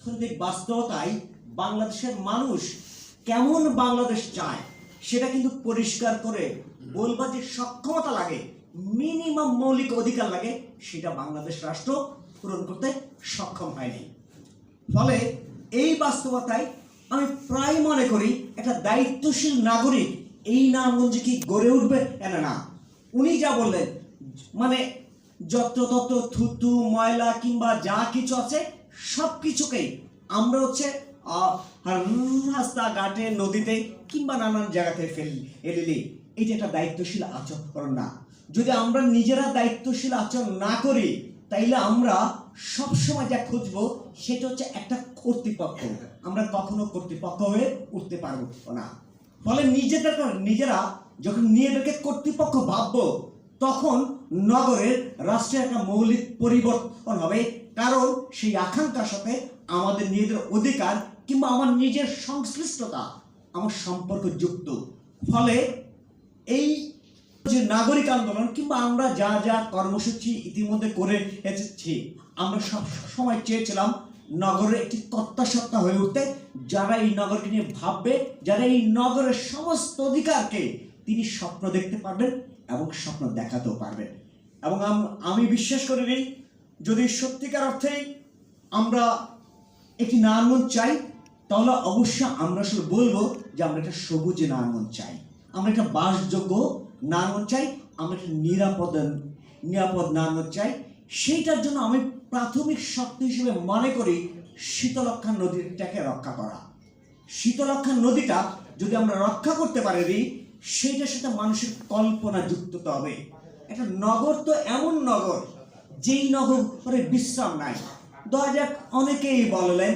অর্থনৈতিক বাস্তবতায় বাংলাদেশের মানুষ কেমন বাংলাদেশ চায়, সেটা কিন্তু পরিষ্কার করে বলবার যে সক্ষমতা লাগে মিনিমাম মৌলিক অধিকার লাগে, সেটা বাংলাদেশ রাষ্ট্র পূরণ করতে সক্ষম হয়নি। ফলে এই বাস্তবতায় আমি প্রায় মনে করি একটা দায়িত্বশীল নাগরিক এই নারায়ণগঞ্জে কি গড়ে উঠবে না না। উনি যা বললেন মানে যত্রতত্র থুতু, ময়লা কিংবা যা কিছু আছে সব কিছুকেই আমরা হচ্ছে রাস্তাঘাটে নদীতে কিংবা নানান জায়গাতে ফেলি, এলিলি এটা একটা দায়িত্বশীল আচরণ না। যদি আমরা নিজেরা দায়িত্বশীল আচরণ না করি, তাইলে আমরা সবসময় যা খুঁজবো, সেটা হচ্ছে একটা কর্তৃপক্ষ। আমরা কখনো কর্তৃপক্ষ হয়ে উঠতে পারব না। ফলে নিজেদের নিজেরা যখন নিজেদেরকে কর্তৃপক্ষ ভাববো, তখন নগরের রাষ্ট্রের একটা মৌলিক পরিবর্তন হবে। কারণ সেই আকাঙ্ক্ষার সাথে আমাদের নিজেদের অধিকার কিংবা আমার নিজের সংশ্লিষ্টতা আমার সম্পর্ক যুক্ত। ফলে এই যে নাগরিক আন্দোলন কিংবা আমরা যা যা কর্মসূচি ইতিমধ্যে করে এসেছি, আমরা সব সময় চেয়েছিলাম নগরের একটি কর্তা সত্তা হয়ে উঠতে। যারা এই নগরকে নিয়ে ভাববে, যারা এই নগরের সমস্ত অধিকারকে তিনি স্বপ্ন দেখতে পারবেন এবং স্বপ্ন দেখাতেও পারবেন। এবং আমি বিশ্বাস করে নিই যদি সত্যিকার অর্থেই আমরা একটি নারায়ণগঞ্জ চাই, তাহলে অবশ্যই আমরা শুধু বলব যে আমরা একটা সবুজ নারায়ণগঞ্জ চাই। আমরা একটা বাসযোগ্য নারায়ণগঞ্জ চাই, আমরা একটা নিরাপদ নিরাপদ নারায়ণগঞ্জ চাই। সেইটার জন্য আমি প্রাথমিক শক্তি হিসেবে মনে করি শীতলক্ষা নদীটাকে রক্ষা করা। শীতলক্ষা নদীটা যদি আমরা রক্ষা করতে পারি, সেইটার সাথে মানুষের কল্পনা যুক্ত হবে একটা নগর তো এমন নগর যেই নগর নগরে বিশ্রাম নাই। ধরা যাক অনেকেই বললেন,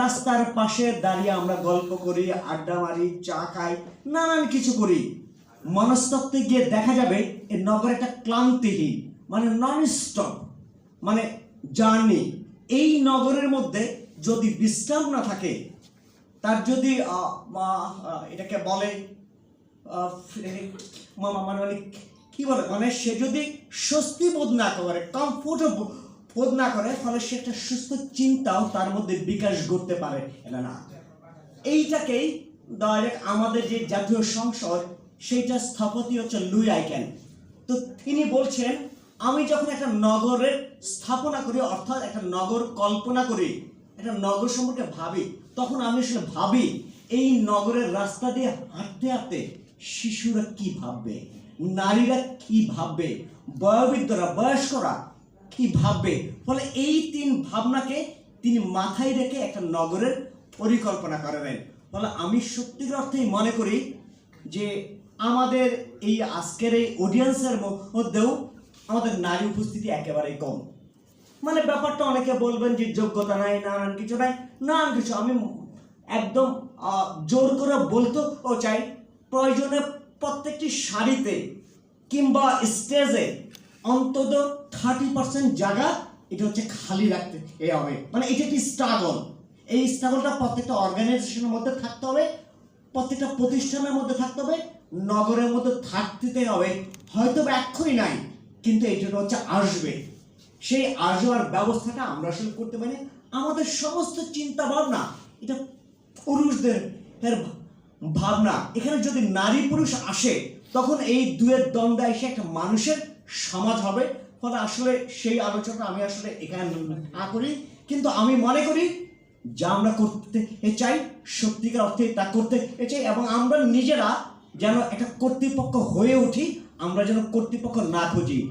রাস্তার পাশে দাঁড়িয়ে আমরা গল্প করি, আড্ডা মারি, চা খাই, নানান কিছু করি। মনস্তত্ত্বে গিয়ে দেখা যাবে এই নগর একটা ক্লান্তিহীন মানে নন স্টপ মানে জার্নি। এই নগরের মধ্যে যদি বিশ্রাম না থাকে, তার যদি এটাকে বলে মানে কি বলে? মানে সে যদি স্বস্তি বোধ না করে কমফোর্ট বোধ না করে ফলে সে একটা সুস্থ চিন্তাও তার মধ্যে বিকাশ করতে পারে। এটা না। এইটাকেই ডাইরেক্ট আমাদের যে জাতীয় সংসদ, সেইটা স্থপতি হচ্ছে লুই আইকেন। তো তিনি বলছেন, আমি যখন একটা নগরের স্থাপনা করি, অর্থাৎ একটা নগর কল্পনা করি, একটা নগর সম্পর্কে ভাবি, তখন আমি আসলে ভাবি, এই নগরের রাস্তা দিয়ে হাঁটতে হাঁটতে শিশুরা কি ভাববে? নারীরা কি ভাববে? বয়োবৃদ্ধরা, বয়স্করা কি ভাববে? ফলে এই তিন ভাবনাকে তিনি মাথায় রেখে একটা নগরের পরিকল্পনা করাবেন ফলে আমি সত্যিকার অর্থেই মনে করি যে আমাদের এই আজকের এই অডিয়েন্সের মধ্যেও আমাদের নারী উপস্থিতি একেবারেই কম। মানে ব্যাপারটা অনেকে বলবেন যে যোগ্যতা নাই, নানান কিছু নাই, নানান কিছু। আমি একদম জোর করে বলতেও চাই, প্রয়োজনে প্রত্যেকটি শাড়িতে কিংবা স্টেজে অন্তত থার্টি পার্সেন্ট জায়গা এটা হচ্ছে খালি রাখতে এ হবে। মানে এটা একটি স্ট্রাগল এই স্ট্রাগলটা প্রত্যেকটা অর্গানাইজেশনের মধ্যে থাকতে হবে, প্রত্যেকটা প্রতিষ্ঠানের মধ্যে থাকতে হবে, নগরের মধ্যে থাকতে হবে। হয়তো বা এক্ষুনি নাই, কিন্তু এটা হচ্ছে আসবে। সেই আসবার ব্যবস্থাটা আমরা আসলে করতে পারি। আমাদের সমস্ত চিন্তা ভাবনা এটা পুরুষদের ভাবনা, এখানে যদি নারী পুরুষ আসে, তখন এই দুয়ের দ্বন্দ্ব এসে একটা মানুষের সমাজ হবে। ফলে আসলে সেই আলোচনা আমি আসলে এখানে না করি। কিন্তু আমি মনে করি যা আমরা করতে চাই, সত্যিকার অর্থে তা করতে চাই এবং আমরা নিজেরা যেন একটা কর্তৃপক্ষ হয়ে উঠি, আমরা যেন কর্তৃপক্ষ না খুঁজি।